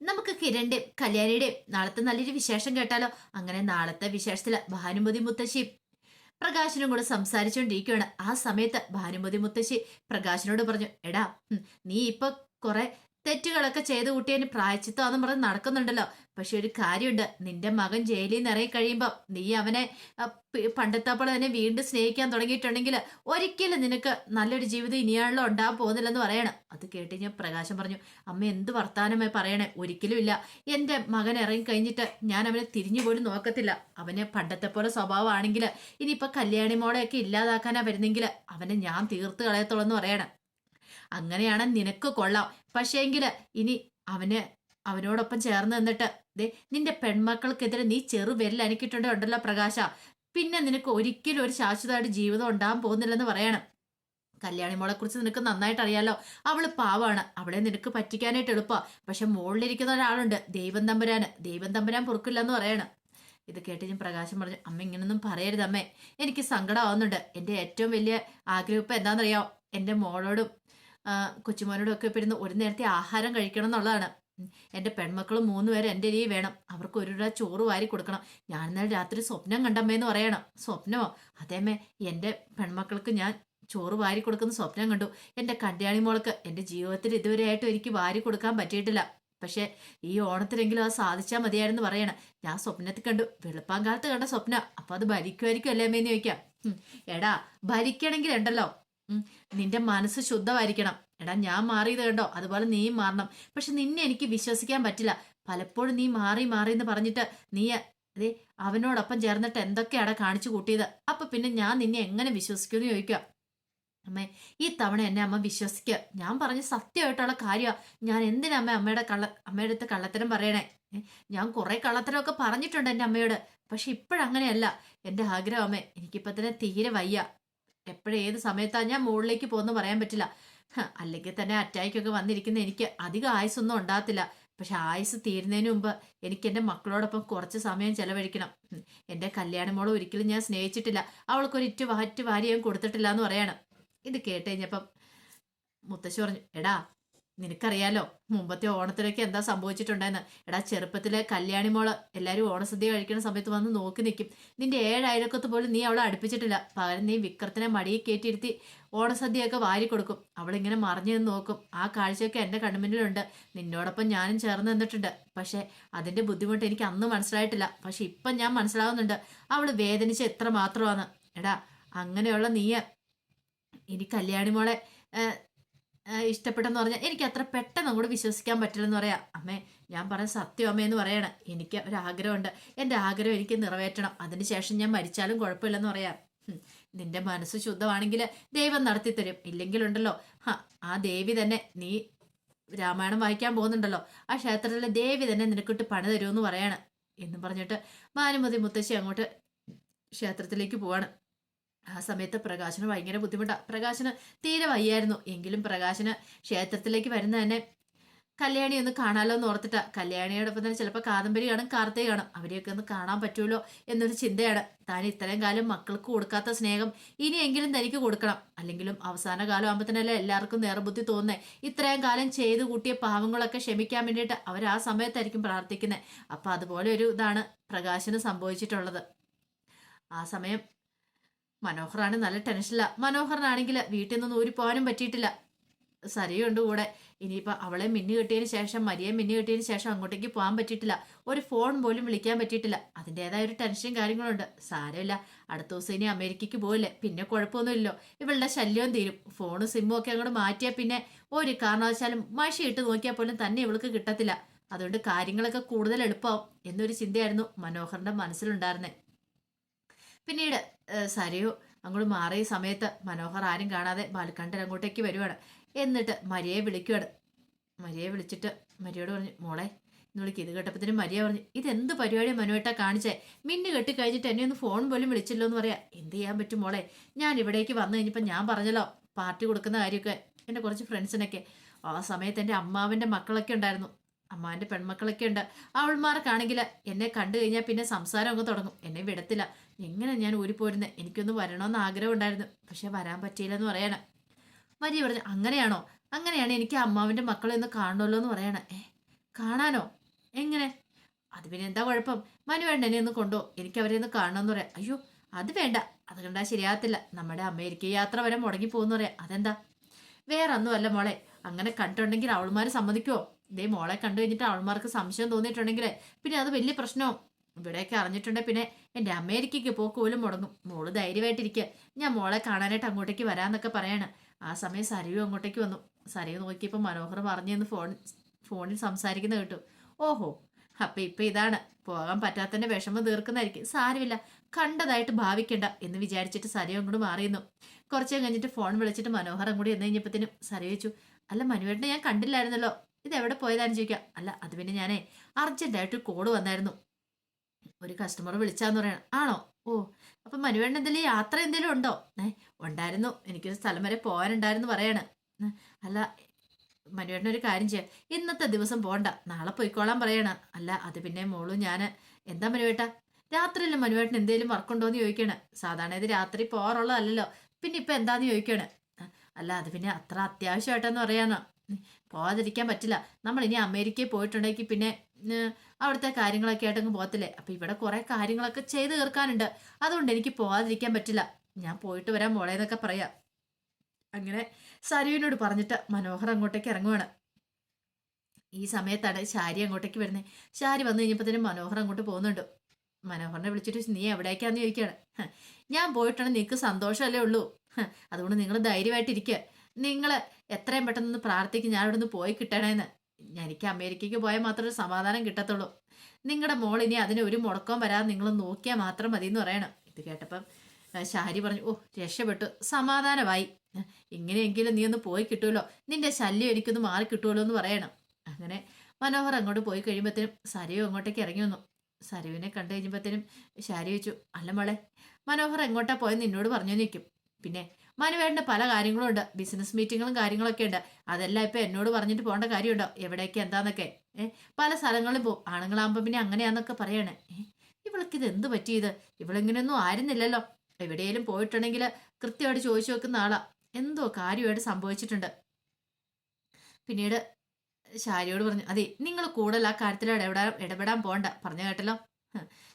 നമുക്ക് കിരണിന്റെയും കല്യാണിയുടെയും നാളത്തെ നല്ലൊരു വിശേഷം കേട്ടാലോ? അങ്ങനെ നാളത്തെ വിശേഷത്തിൽ ഭാനുമതി മുത്തശ്ശിയും പ്രകാശനും കൂടെ സംസാരിച്ചുകൊണ്ടിരിക്കുകയാണ് ആ സമയത്ത് ഭാനുമതി മുത്തശ്ശി പ്രകാശനോട് പറഞ്ഞു എടാ നീ ഇപ്പൊ കുറെ തെറ്റുകളൊക്കെ ചെയ്ത് പ്രായച്ചിത്തം എന്ന് പറഞ്ഞ് നടക്കുന്നുണ്ടല്ലോ. പക്ഷെ ഒരു കാര്യമുണ്ട്. നിന്റെ മകൻ ജയിലിൽ നിന്ന് ഇറങ്ങി കഴിയുമ്പോൾ നീ അവനെ പണ്ടത്തെ പോലെ തന്നെ വീണ്ടും സ്നേഹിക്കാൻ തുടങ്ങിയിട്ടുണ്ടെങ്കിൽ ഒരിക്കലും നിനക്ക് നല്ലൊരു ജീവിതം ഇനിയാണല്ലോ ഉണ്ടാകാൻ പോകുന്നില്ലെന്ന് പറയണം. അത് കേട്ട് ഞാൻ പ്രകാശം പറഞ്ഞു അമ്മ എന്ത് വർത്താനമായി പറയണേ? ഒരിക്കലും ഇല്ല. എന്റെ മകൻ ഇറങ്ങി കഴിഞ്ഞിട്ട് ഞാൻ അവനെ തിരിഞ്ഞു പോലും നോക്കത്തില്ല. അവന് പണ്ടത്തെ പോലെ സ്വഭാവമാണെങ്കിൽ ഇനിയിപ്പോൾ കല്യാണി മോളെയൊക്കെ ഇല്ലാതാക്കാനാ വരുന്നെങ്കിൽ അവനെ ഞാൻ തീർത്ത് കളയത്തുള്ളൂ എന്ന് പറയണം. അങ്ങനെയാണ് നിനക്ക് കൊള്ളാം. പക്ഷേങ്കിൽ ഇനി അവന് അവനോടൊപ്പം ചേർന്ന് നിന്നിട്ട് ദേ നിന്റെ പെൺമക്കൾക്കെതിരെ നീ ചെറു വെല്ല അനക്കിയിട്ടുണ്ടോ ഉണ്ടല്ലോ പ്രകാശ. പിന്നെ നിനക്ക് ഒരിക്കലും ഒരു ശാശ്വതമായിട്ട് ജീവിതം ഉണ്ടാകാൻ പോകുന്നില്ലെന്ന് പറയണം. കല്യാണി മോളെ കുറിച്ച് നിനക്ക് നന്നായിട്ട് അറിയാലോ അവൾ പാവാണ്. അവളെ നിനക്ക് പറ്റിക്കാനായിട്ട് എളുപ്പമാണ് പക്ഷെ മുകളിലിരിക്കുന്ന ഒരാളുണ്ട്. ദൈവം തമ്പുരാന്. ദൈവം തമ്പുരാൻ പൊറുക്കില്ലെന്ന് പറയണം. ഇത് കേട്ട് ഞാൻ പ്രകാശം പറഞ്ഞു അമ്മ ഇങ്ങനൊന്നും പറയരുത് അമ്മേ എനിക്ക് സങ്കടമാവുന്നുണ്ട്. എന്റെ ഏറ്റവും വലിയ ആഗ്രഹം ഇപ്പം എന്താണെന്നറിയാമോ എന്റെ മോളോടും ആ, കൊച്ചുമോനോടും ഒക്കെ ഇപ്പം ഒരു നേരത്തെ ആഹാരം കഴിക്കണം എന്നുള്ളതാണ്. എന്റെ പെൺമക്കൾ മൂന്ന് പേര് എന്റെ രീതി വേണം. അവർക്ക് ഒരു രൂപ ചോറ് വാരി കൊടുക്കണം. ഞാൻ ഇന്നലെ രാത്രി സ്വപ്നം കണ്ടമ്മേന്ന് പറയണം. സ്വപ്നമോ? അതേമേ എന്റെ പെൺമക്കൾക്ക് ഞാൻ ചോറ് വാരി കൊടുക്കുന്ന സ്വപ്നം കണ്ടു. എന്റെ കല്യാണി മോൾക്ക് എന്റെ ജീവിതത്തിൽ ഇതുവരെ ഇതുവരെയായിട്ടും എനിക്ക് വാരി കൊടുക്കാൻ പറ്റിയിട്ടില്ല. പക്ഷേ ഈ ഓണത്തിനെങ്കിലും അത് സാധിച്ചാൽ മതിയായിരുന്നു പറയണം. ഞാൻ സ്വപ്നത്തിൽ കണ്ടു. വെളുപ്പാങ്കാലത്ത് കണ്ട സ്വപ്നം. അപ്പൊ അത് ഭരിക്കുമായിരിക്കും അല്ലേ അമ്മേന്ന് ചോദിക്കാം. എടാ ഭരിക്കണമെങ്കിൽ ഉണ്ടല്ലോ. നിന്റെ മനസ്സ് ശുദ്ധമായിരിക്കണം. എടാ ഞാൻ മാറിയത് കണ്ടോ? അതുപോലെ നീ മാറണം. പക്ഷെ നിന്നെ എനിക്ക് വിശ്വസിക്കാൻ പറ്റില്ല. പലപ്പോഴും നീ മാറി മാറി എന്ന് പറഞ്ഞിട്ട് നീ അതെ അവനോടൊപ്പം ചേർന്നിട്ട് എന്തൊക്കെയാടാ കാണിച്ചു കൂട്ടിയത്? അപ്പൊ പിന്നെ ഞാൻ നിന്നെ എങ്ങനെ വിശ്വസിക്കുമെന്ന് ചോദിക്കുക. അമ്മേ ഈ തവണ എന്നെ അമ്മ വിശ്വസിക്കുക ഞാൻ പറഞ്ഞ സത്യമായിട്ടുള്ള കാര്യമാണ് ഞാൻ എന്തിനാ അമ്മ അമ്മയുടെ കള്ള അമ്മയുടെ അടുത്ത് കള്ളത്തരം പറയണേ? ഞാൻ കുറെ കള്ളത്തരമൊക്കെ പറഞ്ഞിട്ടുണ്ട് എന്റെ അമ്മയോട്. പക്ഷെ ഇപ്പോഴങ്ങനെയല്ല. എന്റെ ആഗ്രഹം അമ്മേ എനിക്കിപ്പോ തന്നെ തീരെ വയ്യ. എപ്പോഴും ഏത് സമയത്താ ഞാൻ മുകളിലേക്ക് പോകുന്നു പറയാൻ പറ്റില്ല. അല്ലെങ്കിൽ തന്നെ അറ്റാക്കൊക്കെ വന്നിരിക്കുന്ന എനിക്ക് അധികം ആയുസൊന്നും ഉണ്ടാകത്തില്ല. പക്ഷെ ആയുസ് തീരുന്നതിന് മുമ്പ് എനിക്ക് എന്റെ മക്കളോടൊപ്പം കുറച്ച് സമയം ചെലവഴിക്കണം. എന്റെ കല്യാണമോളെ ഒരിക്കലും ഞാൻ സ്നേഹിച്ചിട്ടില്ല. അവൾക്കൊരു ഇറ്റ് വാറ്റ് വാരി ഞാൻ കൊടുത്തിട്ടില്ല എന്ന് പറയണം. ഇത് കേട്ട് കഴിഞ്ഞപ്പം മുത്തശ്ശി പറഞ്ഞു എടാ നിനക്കറിയാലോ മുമ്പത്തെ ഓണത്തിനൊക്കെ എന്താ സംഭവിച്ചിട്ടുണ്ടെന്ന്. എടാ ചെറുപ്പത്തിലെ കല്യാണി മോൾ എല്ലാവരും ഓണസദ്യ കഴിക്കുന്ന സമയത്ത് വന്ന് നോക്കി നിൽക്കും നിന്റെ ഏഴ് അയലക്കത്ത് പോലും നീ അവളെ അടുപ്പിച്ചിട്ടില്ല. പകരം നീ വിക്രത്തിനെ മടിയിൽ കയറ്റിയിരുത്തി ഓണസദ്യയൊക്കെ വാരി കൊടുക്കും. അവളിങ്ങനെ മറിഞ്ഞു നിന്ന് നോക്കും. ആ കാഴ്ചയൊക്കെ എന്റെ കണ്മുന്നിലുണ്ട്. നിന്നോടൊപ്പം ഞാനും ചേർന്ന് നിന്നിട്ടുണ്ട്. പക്ഷേ അതിന്റെ ബുദ്ധിമുട്ട് എനിക്ക് അന്ന് മനസ്സിലായിട്ടില്ല. പക്ഷെ ഇപ്പം ഞാൻ മനസ്സിലാവുന്നുണ്ട്. അവൾ വേദനിച്ച എത്ര മാത്രമാണ്. എടാ അങ്ങനെയുള്ള നീയ. ഇനി കല്യാണി മോളെ ഇഷ്ടപ്പെട്ടെന്ന് പറഞ്ഞാൽ എനിക്ക് അത്ര പെട്ടെന്ന് അങ്ങോട്ട് വിശ്വസിക്കാൻ പറ്റില്ലെന്ന് പറയാം. അമ്മേ ഞാൻ പറഞ്ഞ സത്യം അമ്മയെന്ന് പറയണം. എനിക്ക് ഒരാഗ്രഹമുണ്ട്. എന്റെ ആഗ്രഹം എനിക്ക് നിറവേറ്റണം. അതിനുശേഷം ഞാൻ മരിച്ചാലും കുഴപ്പമില്ലെന്ന് പറയാം. നിന്റെ മനസ്സ് ശുദ്ധമാണെങ്കിൽ ദൈവം നടത്തി തരും ഇല്ലെങ്കിലുണ്ടല്ലോ. ഹാ ആ ദേവി തന്നെ നീ രാമായണം വായിക്കാൻ പോകുന്നുണ്ടല്ലോ. ആ ക്ഷേത്രത്തിലെ ദേവി തന്നെ നിനക്കിട്ട് പണി തരുമെന്ന് പറയാണ്. എന്ന് പറഞ്ഞിട്ട് ഭാനുമതി മുത്തശ്ശി അങ്ങോട്ട് ക്ഷേത്രത്തിലേക്ക് പോവാണ്. ആ സമയത്ത് പ്രകാശന് ഭയങ്കര ബുദ്ധിമുട്ടാണ് പ്രകാശന് തീരെ വയ്യായിരുന്നു. എങ്കിലും പ്രകാശന് ക്ഷേത്രത്തിലേക്ക് വരുന്ന തന്നെ കല്യാണി ഒന്ന് കാണാലോ എന്ന് ഓർത്തിട്ടാ. കല്യാണിയോടൊപ്പം തന്നെ ചിലപ്പോൾ കാദംബരി കാണും കാർത്തിക കാണും. അവരെയൊക്കെ ഒന്ന് കാണാൻ പറ്റുമല്ലോ എന്നൊരു ചിന്തയാണ്. താൻ ഇത്രയും കാലം മക്കൾക്ക് കൊടുക്കാത്ത സ്നേഹം ഇനിയെങ്കിലും തനിക്ക് കൊടുക്കണം. അല്ലെങ്കിലും അവസാന കാലം ആകുമ്പോഴത്തേനല്ലേ എല്ലാവർക്കും നേർബുദ്ധി തോന്നുന്നേ. ഇത്രയും കാലം ചെയ്തു കൂട്ടിയ പാവങ്ങളൊക്കെ ക്ഷമിക്കാൻ വേണ്ടിയിട്ട് അവർ ആ സമയത്തായിരിക്കും പ്രാർത്ഥിക്കുന്നത് അപ്പം അതുപോലെ ഒരു ഇതാണ് പ്രകാശന് സംഭവിച്ചിട്ടുള്ളത്. ആ സമയം മനോഹറാണ് നല്ല ടെൻഷനില്ല മനോഹറിനാണെങ്കിൽ വീട്ടിൽ നിന്ന് ഊരി പോകാനും പറ്റിയിട്ടില്ല. സരിയുണ്ട് കൂടെ. ഇനിയിപ്പോൾ അവളെ മിന്നു കിട്ടിയതിന് ശേഷം മരിയെ മിന്നു കിട്ടിയതിന് ശേഷം അങ്ങോട്ടേക്ക് പോകാൻ പറ്റിയിട്ടില്ല. ഒരു ഫോൺ പോലും വിളിക്കാൻ പറ്റിയിട്ടില്ല. അതിന്റെതായ ഒരു ടെൻഷനും കാര്യങ്ങളുണ്ട്. സാരമില്ല. അടുത്ത ദിവസം ഇനി അമേരിക്കയ്ക്ക് പോയില്ലേ പിന്നെ കുഴപ്പമൊന്നുമില്ലല്ലോ. ഇവളുടെ ശല്യവും തീരും. ഫോണും സിമ്മും ഒക്കെ അങ്ങോട്ട് മാറ്റിയാൽ പിന്നെ ഒരു കാരണവശാലും മഷി ഇട്ട് നോക്കിയാൽ പോലും തന്നെ ഇവൾക്ക് കിട്ടത്തില്ല. അതുകൊണ്ട് കാര്യങ്ങളൊക്കെ കൂടുതൽ എളുപ്പമാവും എന്നൊരു ചിന്തയായിരുന്നു മനോഹറിന്റെ മനസ്സിലുണ്ടായിരുന്നത് പിന്നീട് സരയു അങ്ങോട്ട് മാറിയ സമയത്ത് മനോഹർ ആരും കാണാതെ ബാൽക്കണ്ടൻ അങ്ങോട്ടേക്ക് വരുവാണ്. എന്നിട്ട് മരിയെ വിളിക്കുവാണ്. മരിയെ വിളിച്ചിട്ട് മരിയോട് പറഞ്ഞു മോളെ എന്ന് വിളിക്കും. ഇത് കേട്ടപ്പത്തിന് മരിയ പറഞ്ഞു ഇതെന്ത് പരിപാടി മനുവേട്ടാ കാണിച്ചേ? മിന്നു കെട്ടി കഴിഞ്ഞിട്ട് എന്നെ ഒന്ന് ഫോൺ പോലും വിളിച്ചില്ലോ എന്ന് പറയാ. എന്ത് ചെയ്യാൻ പറ്റും മോളെ? ഞാൻ ഇവിടേക്ക് വന്നു കഴിഞ്ഞപ്പോൾ ഞാൻ പറഞ്ഞല്ലോ പാർട്ടി കൊടുക്കുന്ന കാര്യമൊക്കെ എന്റെ കുറച്ച് ഫ്രണ്ട്സിനൊക്കെ. ആ സമയത്ത് എന്റെ അമ്മാവിന്റെ മക്കളൊക്കെ ഉണ്ടായിരുന്നു. അമ്മാവന്റെ പെൺമക്കളൊക്കെ ഉണ്ട്. അവൾമാർക്കാണെങ്കിൽ എന്നെ കണ്ടു കഴിഞ്ഞാൽ പിന്നെ സംസാരം ഒക്കെ തുടങ്ങും. എന്നെ വിടത്തില്ല. എങ്ങനെ ഞാൻ ഊരിപ്പോരുന്നത് എനിക്കൊന്ന് വരണമെന്ന് ആഗ്രഹം ഉണ്ടായിരുന്നു പക്ഷെ വരാൻ പറ്റിയില്ലെന്ന് പറയണം. മരിയ പറഞ്ഞു അങ്ങനെയാണോ? അങ്ങനെയാണ് എനിക്ക് അമ്മാവിന്റെ മക്കളെ ഒന്ന് കാണണമല്ലോ എന്ന് പറയണം. ഏ കാണാനോ? എങ്ങനെ? അത് പിന്നെ എന്താ കുഴപ്പം? മനു വേണ്ട എന്നെ ഒന്ന് കൊണ്ടോ എനിക്ക് അവരെ ഒന്ന് കാണണമെന്ന് പറയാം. അയ്യോ അത് വേണ്ട. അത് കണ്ടാൽ ശരിയാകത്തില്ല. നമ്മുടെ അമേരിക്ക യാത്ര വരെ മുടങ്ങി പോകുന്നു പറയാം. അതെന്താ? വേറെ ഒന്നുമല്ല മോളെ. അങ്ങനെ കണ്ടിട്ടുണ്ടെങ്കിൽ അവൾമാർ സമ്മതിക്കുമോ ഇതേ മോളെ കണ്ടു കഴിഞ്ഞിട്ട് അവൾമാർക്ക് സംശയം തോന്നിയിട്ടുണ്ടെങ്കിൽ പിന്നെ അത് വലിയ പ്രശ്നവും. ഇവിടെയൊക്കെ അറിഞ്ഞിട്ടുണ്ടെങ്കിൽ പിന്നെ എന്റെ അമേരിക്കയ്ക്ക് പോക്ക് പോലും മുടങ്ങും. മോൾ ധൈര്യമായിട്ടിരിക്കുക ഞാൻ മോളെ കാണാനായിട്ട് അങ്ങോട്ടേക്ക് വരാമെന്നൊക്കെ പറയാണ്. ആ സമയം സരയു അങ്ങോട്ടേക്ക് വന്നു. സരയു നോക്കിയപ്പോൾ മനോഹർ പറഞ്ഞെന്ന് ഫോൺ ഫോണിൽ സംസാരിക്കുന്ന കേട്ടു. ഓഹോ അപ്പം ഇപ്പം ഇതാണ്. പോകാൻ പറ്റാത്തതിന്റെ വിഷമം തീർക്കുന്നതായിരിക്കും. സാരമില്ല. കണ്ടതായിട്ട് ഭാവിക്കണ്ട എന്ന് വിചാരിച്ചിട്ട് സരയും അങ്ങോട്ട് മാറിയുന്നു. കുറച്ച് കഴിഞ്ഞിട്ട് ഫോൺ വിളിച്ചിട്ട് മനോഹർ അങ്ങോട്ട് എന്ന് കഴിഞ്ഞപ്പോഴത്തേനും സര വെച്ചു അല്ല മനുവേട്ടനെ ഞാൻ കണ്ടില്ലായിരുന്നല്ലോ. ഇത് എവിടെ പോയതാണെന്ന് ചോദിക്കാം. അല്ല അത് പിന്നെ ഞാനേ അർജന്റായിട്ട് കോഡ് വന്നായിരുന്നു. ഒരു കസ്റ്റമർ വിളിച്ചാന്ന് പറയണം. ആണോ? ഓ അപ്പൊ മനുവേട്ടൻ എന്തെങ്കിലും യാത്ര എന്തെങ്കിലും ഉണ്ടോ? ഏ ഉണ്ടായിരുന്നു. എനിക്കൊരു സ്ഥലം വരെ പോകാനുണ്ടായിരുന്നു പറയാണ്. അല്ല മനുവേണ്ണ ഒരു കാര്യം ചെയ്യാം. ഇന്നത്തെ ദിവസം പോണ്ട. നാളെ പോയിക്കോളാൻ പറയണ. അല്ല അത് പിന്നെ മോളും ഞാൻ എന്താ മനുവേട്ട? രാത്രിയിൽ മനുവേട്ടൻ എന്തേലും വർക്കുണ്ടോ എന്ന് ചോദിക്കണ. സാധാരണ ഇത് രാത്രി പോകാറുള്ളതല്ലല്ലോ. പിന്നെ ഇപ്പൊ എന്താന്ന് ചോദിക്കണ. അല്ല അത് പിന്നെ അത്ര അത്യാവശ്യമായിട്ടെന്ന് പറയാനോ. പോകാതിരിക്കാൻ പറ്റില്ല. നമ്മൾ ഇനി അമേരിക്കയിൽ പോയിട്ടുണ്ടെങ്കിൽ പിന്നെ അവിടുത്തെ കാര്യങ്ങളൊക്കെ ആയിട്ടങ്ങ് പോകത്തില്ലേ? അപ്പം ഇവിടെ കുറേ കാര്യങ്ങളൊക്കെ ചെയ്തു തീർക്കാനുണ്ട്. അതുകൊണ്ട് എനിക്ക് പോകാതിരിക്കാൻ പറ്റില്ല. ഞാൻ പോയിട്ട് വരാൻ മോളെ എന്നൊക്കെ പറയാം. അങ്ങനെ സരുവിനോട് പറഞ്ഞിട്ട് മനോഹർ അങ്ങോട്ടേക്ക് ഇറങ്ങുവാണ്. ഈ സമയത്താണ് ശാരി അങ്ങോട്ടേക്ക് വരുന്നത് ശാരി വന്നു കഴിഞ്ഞപ്പോഴത്തേനും മനോഹർ അങ്ങോട്ട് പോകുന്നുണ്ട്. മനോഹറിനെ വിളിച്ചിട്ട് നീ എവിടേക്കാന്ന് ചോദിക്കുകയാണ്? "ഹ, ഞാൻ പോയിട്ടാണ് നിനക്ക് സന്തോഷമല്ലേ ഉള്ളൂ? അതുകൊണ്ട് നിങ്ങൾ ധൈര്യമായിട്ടിരിക്കുക നിങ്ങൾ എത്രയും പെട്ടെന്ന് പ്രാർത്ഥിക്കും ഞാൻ ഇവിടുന്ന് പോയി കിട്ടണേന്ന്. എനിക്ക് അമേരിക്കയ്ക്ക് പോയാൽ മാത്രമേ സമാധാനം കിട്ടത്തുള്ളൂ. നിങ്ങളുടെ മോൾ ഇനി അതിന് ഒരു മുടക്കം വരാതെ നിങ്ങൾ നോക്കിയാൽ മാത്രം മതി എന്ന് പറയണം. ഇത് കേട്ടപ്പം ശാരി പറഞ്ഞു ഓ രക്ഷപ്പെട്ടു. സമാധാനമായി. ഇങ്ങനെയെങ്കിലും നീ ഒന്ന് പോയി കിട്ടുമല്ലോ നിന്റെ ശല്യം എനിക്കൊന്ന് മാറി കിട്ടുമല്ലോ എന്ന് പറയണം. അങ്ങനെ മനോഹർ അങ്ങോട്ട് പോയി കഴിയുമ്പോഴത്തേനും സരയു അങ്ങോട്ടേക്ക് ഇറങ്ങി വന്നു. സരുവിനെ കണ്ടു കഴിയുമ്പോഴത്തേനും ശാരി വെച്ചു അല്ല മോളെ മനോഹർ എങ്ങോട്ടാ പോയെന്ന് നിന്നോട് പറഞ്ഞു നിൽക്കും പിന്നെ മനുവേണ്ട പല കാര്യങ്ങളും ഉണ്ട് ബിസിനസ് മീറ്റിങ്ങുകളും കാര്യങ്ങളൊക്കെ ഉണ്ട്. അതെല്ലാം ഇപ്പൊ എന്നോട് പറഞ്ഞിട്ട് പോകേണ്ട കാര്യമുണ്ടോ? എവിടേക്ക് എന്താന്നൊക്കെ? ഏഹ് പല സ്ഥലങ്ങളിലും പോകും. ആണുങ്ങളാകുമ്പോൾ പിന്നെ അങ്ങനെയാന്നൊക്കെ പറയണേ. ഇവൾക്ക് ഇത് എന്ത് പറ്റിയത് ഇവളിങ്ങനെയൊന്നും ആയിരുന്നില്ലല്ലോ. എവിടെയെങ്കിലും പോയിട്ടുണ്ടെങ്കിൽ കൃത്യമായിട്ട് ചോദിച്ചു വെക്കുന്ന ആളാ. എന്തോ കാര്യമായിട്ട് സംഭവിച്ചിട്ടുണ്ട്. പിന്നീട് ശാരിയോട് പറഞ്ഞു അതെ നിങ്ങൾ കൂടുതൽ ആ കാര്യത്തിൽ ഇടപെടാൻ ഇടപെടാൻ പോകണ്ട. പറഞ്ഞു കേട്ടല്ലോ.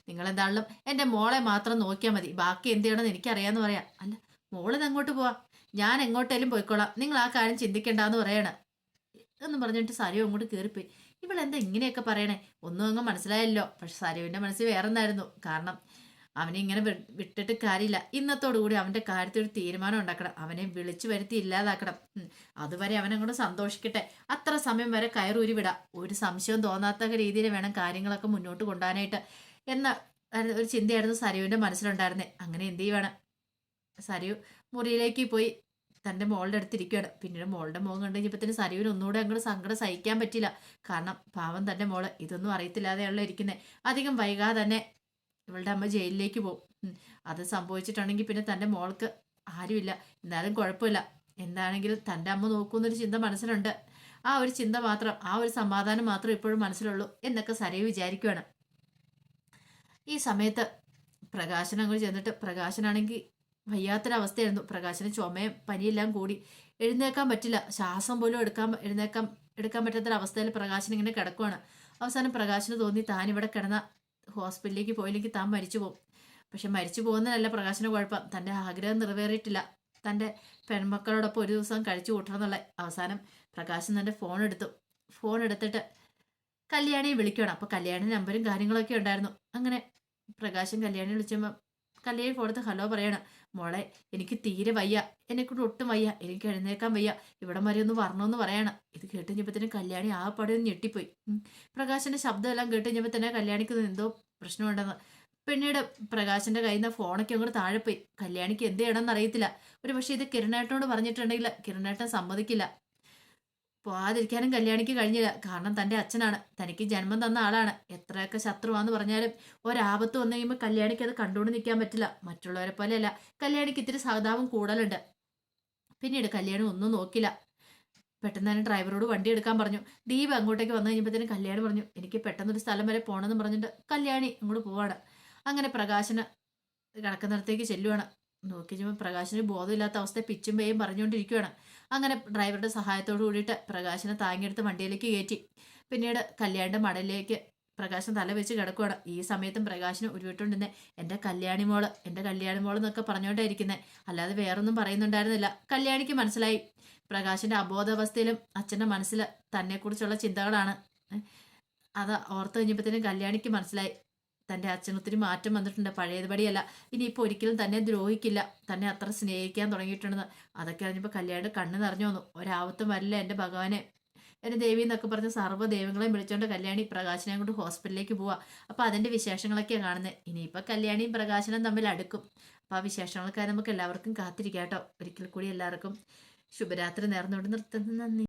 നിങ്ങൾ എന്താണെങ്കിലും എന്റെ മോളെ മാത്രം നോക്കിയാൽ മതി. ബാക്കി എന്ത് ചെയ്യണമെന്ന് എനിക്കറിയാന്ന് പറയാം. അല്ല മോളിത് അങ്ങോട്ട് പോവാ. ഞാൻ എങ്ങോട്ടേലും പോയിക്കോളാം. നിങ്ങൾ ആ കാര്യം ചിന്തിക്കേണ്ടെന്ന് പറയണ. എന്ന് പറഞ്ഞിട്ട് സരു അങ്ങോട്ട് കയറിപ്പോയി ഇവളെന്താ ഇങ്ങനെയൊക്കെ പറയണേ? ഒന്നും അങ്ങ് മനസ്സിലായല്ലോ. പക്ഷെ സരുവിന്റെ മനസ്സിൽ വേറെ എന്തായിരുന്നു കാരണം അവനെ ഇങ്ങനെ വിട്ടിട്ട് കാര്യമില്ല. ഇന്നത്തോടു കൂടി അവന്റെ കാര്യത്തിൽ ഒരു തീരുമാനം ഉണ്ടാക്കണം. അവനെ വിളിച്ചു വരുത്തി ഇല്ലാതാക്കണം. അതുവരെ അവനെ അങ്ങോട്ട് സന്തോഷിക്കട്ടെ. അത്ര സമയം വരെ കയറൂരി വിടാം. ഒരു സംശയവും തോന്നാത്ത രീതിയിൽ വേണം കാര്യങ്ങളൊക്കെ മുന്നോട്ട് കൊണ്ടുപോകാനായിട്ട്. എന്ന ഒരു ചിന്തയായിരുന്നു സരുവിന്റെ മനസ്സിലുണ്ടായിരുന്നേ. അങ്ങനെ എന്ത് ചെയ്യുവാണ്? സരയു മുറിയിലേക്ക് പോയി. തന്റെ മോളുടെ അടുത്തിരിക്കുകയാണ് പിന്നീട് മോളുടെ മുഖം കണ്ടു കഴിഞ്ഞപ്പോൾ തന്നെ സരയുവിന് ഒന്നുകൂടെ അങ്ങോട്ട് സങ്കടം സഹിക്കാൻ പറ്റില്ല കാരണം പാവം തന്റെ മോൾ ഇതൊന്നും അറിയത്തില്ലാതെയുള്ള ഇരിക്കുന്നത് അധികം വൈകാതെ തന്നെ ഇവളുടെ അമ്മ ജയിലിലേക്ക് പോകും അത് സംഭവിച്ചിട്ടുണ്ടെങ്കിൽ പിന്നെ തന്റെ മോൾക്ക് ആരുമില്ല. എന്നാലും കുഴപ്പമില്ല. എന്താണെങ്കിലും തന്റെ അമ്മ നോക്കുമെന്നൊരു ചിന്ത മനസ്സിലുണ്ട്. ആ ഒരു ചിന്ത മാത്രം ആ ഒരു സമാധാനം മാത്രം ഇപ്പോഴും മനസ്സിലുള്ളൂ എന്നൊക്കെ സരയു വിചാരിക്കുകയാണ് ഈ സമയത്ത് പ്രകാശൻ അങ്ങോട്ട് ചെന്നിട്ട് പ്രകാശനാണെങ്കിൽ വയ്യാത്തൊരവസ്ഥയായിരുന്നു. പ്രകാശന് ചുമയും പനിയെല്ലാം കൂടി. എഴുന്നേക്കാൻ പറ്റില്ല. ശ്വാസം പോലും എടുക്കാൻ എഴുന്നേക്കാൻ എടുക്കാൻ പറ്റാത്തൊരവസ്ഥയിൽ പ്രകാശൻ ഇങ്ങനെ കിടക്കുവാണ്. അവസാനം പ്രകാശന് തോന്നി താൻ ഇവിടെ കിടന്ന ഹോസ്പിറ്റലിലേക്ക് പോയില്ലെങ്കിൽ താൻ മരിച്ചു പോകും പക്ഷെ മരിച്ചു പോകുന്നതല്ല പ്രകാശന് കുഴപ്പം. തന്റെ ആഗ്രഹം നിറവേറിയിട്ടില്ല. തന്റെ പെൺമക്കളോടൊപ്പം ഒരു ദിവസം കഴിച്ചു കൂട്ടണം എന്നുള്ള അവസാനം പ്രകാശൻ തന്റെ ഫോൺ എടുത്തു. ഫോൺ എടുത്തിട്ട് കല്യാണിയെ വിളിക്കണം അപ്പോൾ കല്യാണി നമ്പരും കാര്യങ്ങളൊക്കെ ഉണ്ടായിരുന്നു. അങ്ങനെ പ്രകാശൻ കല്യാണി വിളിച്ചപ്പോൾ കല്യാണി ഫോണത്ത് ഹലോ പറയണം. മോളെ എനിക്ക് തീരെ വയ്യ. എന്നെ കൊണ്ട് ഒട്ടും വയ്യ. എനിക്ക് എഴുന്നേക്കാൻ വയ്യ. ഇവിടം വരെ ഒന്ന് വരണമെന്ന് പറയണം. ഇത് കേട്ട് കഴിഞ്ഞപ്പോഴത്തേനും കല്യാണി ആ പടി ഒന്ന് ഞെട്ടിപ്പോയി. ഉം. പ്രകാശന്റെ ശബ്ദം എല്ലാം കേട്ട് കഴിഞ്ഞപ്പോൾ തന്നെ കല്യാണിക്ക് എന്തോ പ്രശ്നമുണ്ടെന്ന് പിന്നീട് പ്രകാശന്റെ കയ്യിൽ നിന്ന് ഫോണൊക്കെ അങ്ങോട്ട് താഴെ പോയി. കല്യാണിക്ക് എന്ത് ചെയ്യണമെന്ന് അറിയത്തില്ല. ഒരു പക്ഷേ ഇത് കിരണേട്ടനോട് പറഞ്ഞിട്ടുണ്ടെങ്കിൽ കിരണേട്ടൻ സമ്മതിക്കില്ല. പോവാതിരിക്കാനും കല്യാണിക്ക് കഴിഞ്ഞില്ല. കാരണം തന്റെ അച്ഛനാണ്. തനിക്ക് ജന്മം തന്ന ആളാണ്. എത്രയൊക്കെ ശത്രുവാന്ന് പറഞ്ഞാലും ഒരാപത്ത് വന്നു കഴിയുമ്പോൾ കല്യാണിക്ക് അത് കണ്ടുകൊണ്ട് നിൽക്കാൻ പറ്റില്ല. മറ്റുള്ളവരെ പോലെയല്ല. കല്യാണിക്ക് ഇത്തിരി സഹതാപം കൂടുതലുണ്ട്. പിന്നീട് കല്യാണി ഒന്നും നോക്കില്ല. പെട്ടെന്ന് തന്നെ ഡ്രൈവറോട് വണ്ടി എടുക്കാൻ പറഞ്ഞു. ദീപ് അങ്ങോട്ടേക്ക് വന്നു കഴിഞ്ഞപ്പോഴത്തേനും കല്യാണി പറഞ്ഞു എനിക്ക് പെട്ടെന്നൊരു സ്ഥലം വരെ പോകണമെന്ന് പറഞ്ഞിട്ട് കല്യാണി അങ്ങോട്ട് പോവാണ് അങ്ങനെ പ്രകാശന് കിടക്കുന്നിടത്തേക്ക് ചെല്ലുവാണ്. നോക്കി കഴിയുമ്പോൾ പ്രകാശിന് ബോധമില്ലാത്ത അവസ്ഥ പിച്ചും പേയും പറഞ്ഞുകൊണ്ടിരിക്കുകയാണ് അങ്ങനെ ഡ്രൈവറുടെ സഹായത്തോടു കൂടിയിട്ട് പ്രകാശിനെ താങ്ങിയെടുത്ത് വണ്ടിയിലേക്ക് കയറ്റി. പിന്നീട് കല്യാണിന്റെ മടലിലേക്ക് പ്രകാശൻ തല വെച്ച് കിടക്കുകയാണ് ഈ സമയത്തും പ്രകാശിന് ഉരുവിട്ടുണ്ടെന്നെ എന്റെ കല്യാണി മോൾ എന്റെ കല്യാണി മോൾ എന്നൊക്കെ പറഞ്ഞുകൊണ്ടായിരിക്കുന്നത് അല്ലാതെ വേറൊന്നും പറയുന്നുണ്ടായിരുന്നില്ല. കല്യാണിക്ക് മനസ്സിലായി. പ്രകാശിന്റെ അബോധാവസ്ഥയിലും അച്ഛന്റെ മനസ്സിൽ തന്നെക്കുറിച്ചുള്ള ചിന്തകളാണ്. അത് ഓർത്ത് കഴിഞ്ഞപ്പോഴത്തേനും കല്യാണിക്ക് മനസ്സിലായി. തന്റെ അച്ഛൻ ഒത്തിരി മാറ്റം വന്നിട്ടുണ്ട്. പഴയതുപടിയല്ല. ഇനിയിപ്പോൾ ഒരിക്കലും തന്നെ ദ്രോഹിക്കില്ല. തന്നെ അത്ര സ്നേഹിക്കാൻ തുടങ്ങിയിട്ടുണ്ടെന്ന്. അതൊക്കെ അറിഞ്ഞപ്പോൾ കല്യാണം കണ്ണ് നിറഞ്ഞു വന്നു. ഒരാവത്തും വരില്ല എന്റെ ഭഗവാനെ. എന്റെ ദേവി എന്നൊക്കെ പറഞ്ഞ് സർവ ദൈവങ്ങളെയും വിളിച്ചുകൊണ്ട് കല്യാണി പ്രകാശനെ കൊണ്ട് ഹോസ്പിറ്റലിലേക്ക് പോവാം. അപ്പോൾ അതിന്റെ വിശേഷങ്ങളൊക്കെയാണ് കാണുന്നത് ഇനിയിപ്പോൾ കല്യാണിയും പ്രകാശനും തമ്മിൽ അടുക്കും. അപ്പോൾ ആ വിശേഷങ്ങൾക്കായി നമുക്ക് എല്ലാവർക്കും കാത്തിരിക്കാം കേട്ടോ ഒരിക്കൽ കൂടി എല്ലാവർക്കും ശുഭരാത്രി നേർന്നുകൊണ്ട് നിർത്തുന്നു. നന്ദി.